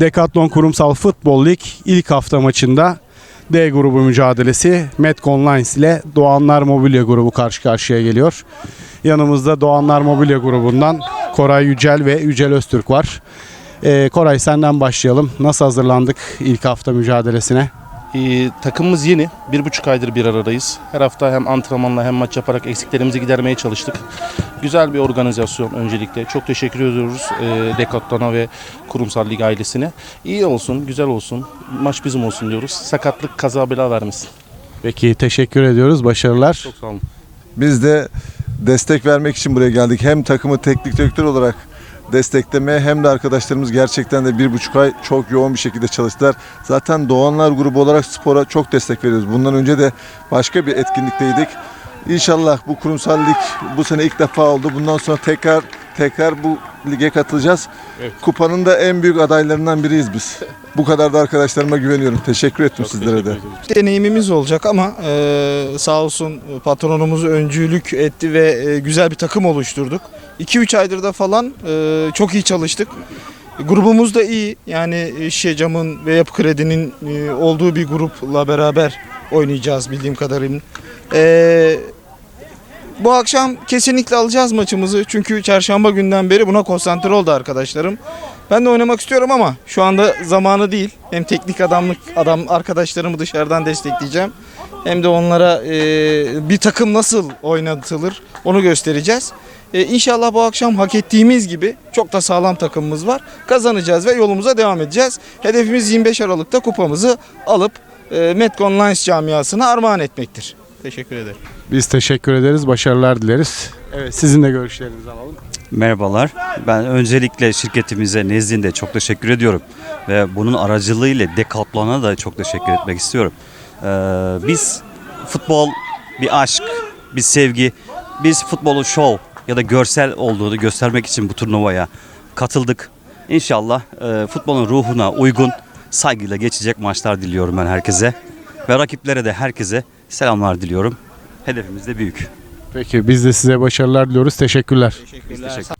Decathlon Kurumsal Futbol Lig ilk hafta maçında D grubu mücadelesi Metcon Lines ile Doğanlar Mobilya grubu karşı karşıya geliyor. Yanımızda Doğanlar Mobilya grubundan Koray Yücel ve Yücel Öztürk var. Ee, Koray senden başlayalım. Nasıl hazırlandık ilk hafta mücadelesine? Ee, takımımız yeni. Bir buçuk aydır bir aradayız. Her hafta hem antrenmanla hem maç yaparak eksiklerimizi gidermeye çalıştık. Güzel bir organizasyon öncelikle. Çok teşekkür ediyoruz e, Decathlon'a ve Kurumsal Lig ailesine. İyi olsun, güzel olsun. Maç bizim olsun diyoruz. Sakatlık kaza bela vermesin. Peki teşekkür ediyoruz. Başarılar. Çok sağ olun. Biz de destek vermek için buraya geldik. Hem takımı teknik direktör olarak desteklemeye hem de arkadaşlarımız gerçekten de bir buçuk ay çok yoğun bir şekilde çalıştılar. Zaten Doğanlar grubu olarak spora çok destek veriyoruz. Bundan önce de başka bir etkinlikteydik. İnşallah bu kurumsal lig bu sene ilk defa oldu. Bundan sonra tekrar tekrar bu lige katılacağız. Kupanın da en büyük adaylarından biriyiz biz. Bu kadar da arkadaşlarıma güveniyorum. Teşekkür ettim sizlere de. deneyimimiz olacak ama e, sağ olsun patronumuz öncülük etti ve e, güzel bir takım oluşturduk. 2-3 aydır da falan e, çok iyi çalıştık. Grubumuz da iyi. Yani Şecam'ın ve Yapı Kredi'nin e, olduğu bir grupla beraber oynayacağız bildiğim kadarıyla. E, bu akşam kesinlikle alacağız maçımızı. Çünkü çarşamba günden beri buna konsantre oldu arkadaşlarım. Ben de oynamak istiyorum ama şu anda zamanı değil. Hem teknik adamlık adam arkadaşlarımı dışarıdan destekleyeceğim. Hem de onlara e, bir takım nasıl oynatılır onu göstereceğiz. E, inşallah bu akşam hak ettiğimiz gibi çok da sağlam takımımız var. Kazanacağız ve yolumuza devam edeceğiz. Hedefimiz 25 Aralık'ta kupamızı alıp e, Metcon Lines camiasına armağan etmektir. Teşekkür ederim. Biz teşekkür ederiz. Başarılar dileriz. Evet sizin de görüşlerinizi alalım. Merhabalar. Ben öncelikle şirketimize nezdinde çok teşekkür ediyorum. Ve bunun aracılığıyla Decathlon'a da çok teşekkür etmek istiyorum. Ee, biz futbol bir aşk, bir sevgi. Biz futbolun show ya da görsel olduğunu göstermek için bu turnuvaya katıldık. İnşallah e, futbolun ruhuna uygun saygıyla geçecek maçlar diliyorum ben herkese. Ve rakiplere de herkese selamlar diliyorum. Hedefimiz de büyük. Peki biz de size başarılar diliyoruz. Teşekkürler. Biz teşekkür